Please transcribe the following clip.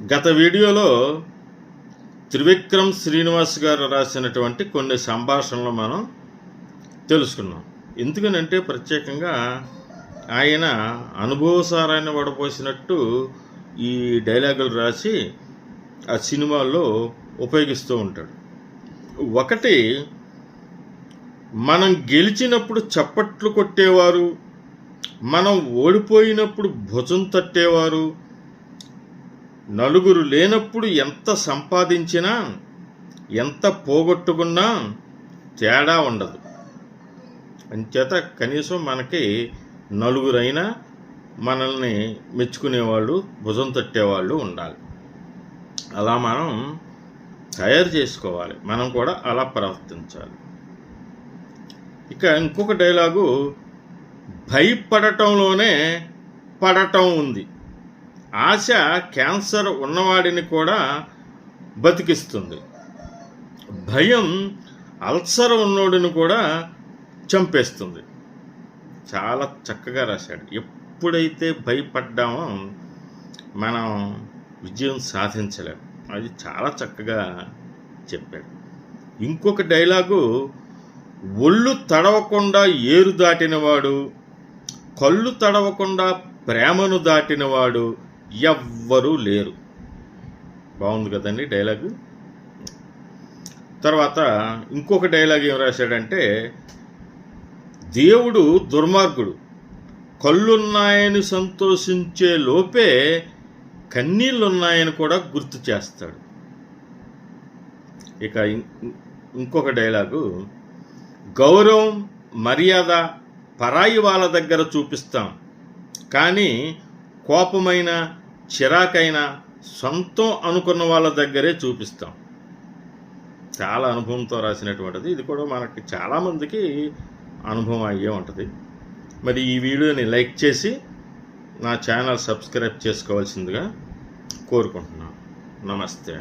గత వీడియోలో త్రివిక్రమ్ శ్రీనివాస్ గారు రాసినటువంటి కొన్ని సంభాషణలు మనం తెలుసుకున్నాం. ఎందుకనంటే ప్రత్యేకంగా ఆయన అనుభవసారాన్ని వడపోసినట్టు ఈ డైలాగులు రాసి ఆ సినిమాల్లో ఉపయోగిస్తూ ఉంటాడు. ఒకటి మనం గెలిచినప్పుడు చప్పట్లు కొట్టేవారు మనం ఓడిపోయినప్పుడు భుజం తట్టేవారు నలుగురు లేనప్పుడు ఎంత సంపాదించినా ఎంత పోగొట్టుకున్నా తేడా ఉండదు. అంచేత కనీసం మనకి నలుగురైనా మనల్ని మెచ్చుకునేవాళ్ళు భుజం తట్టేవాళ్ళు ఉండాలి. అలా మనం తయారు చేసుకోవాలి. మనం కూడా అలా ప్రవర్తించాలి. ఇక ఇంకొక డైలాగు భయపడటంలోనే పడటం ఉంది. ఆశ క్యాన్సర్ ఉన్నవాడిని కూడా బతికిస్తుంది. భయం అల్సర్ ఉన్నోడిని కూడా చంపేస్తుంది. చాలా చక్కగా రాశాడు. ఎప్పుడైతే భయపడ్డామో మనం విజయం సాధించలేము అది చాలా చక్కగా చెప్పాడు. ఇంకొక డైలాగు ఒళ్ళు తడవకుండా ఏరు దాటినవాడు కళ్ళు తడవకుండా ప్రేమను దాటినవాడు ఎవ్వరూ లేరు. బాగుంది కదండి డైలాగు. తర్వాత ఇంకొక డైలాగ్ ఏం రాశాడంటే దేవుడు దుర్మార్గుడు. కళ్ళున్నాయని సంతోషించే లోపే కన్నీళ్ళున్నాయని కూడా గుర్తు చేస్తాడు. ఇక ఇంకొక డైలాగు గౌరవం మర్యాద పరాయి వాళ్ళ దగ్గర చూపిస్తాం. కానీ కోపమైన చిరాకైనా సొంతం అనుకున్న వాళ్ళ దగ్గరే చూపిస్తాం. చాలా అనుభవంతో రాసినటువంటిది. ఇది కూడా మనకి చాలామందికి అనుభవం అయ్యే ఉంటుంది. మరి ఈ వీడియోని లైక్ చేసి నా ఛానల్ సబ్స్క్రైబ్ చేసుకోవాల్సిందిగా కోరుకుంటున్నాను. నమస్తే